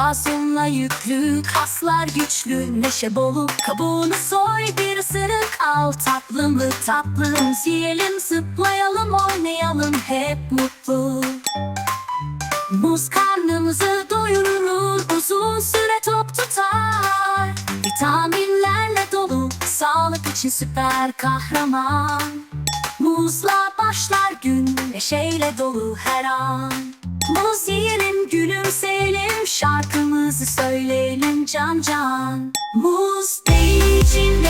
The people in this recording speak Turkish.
Sağ soluna yüklü kaslar güçlü Neşe bolu. Kabuğunu soy bir ısırık al Tatlı mı tatlı yiyelim zıplayalım oynayalım hep mutlu. Muz karnımızı doyurur uzun süre tok tutar. Vitaminlerle dolu sağlık için süper kahraman. Muzla başlar gün neşeyle dolu her an. Muz yiyelim gülümseyelim can can. Muz zeka açar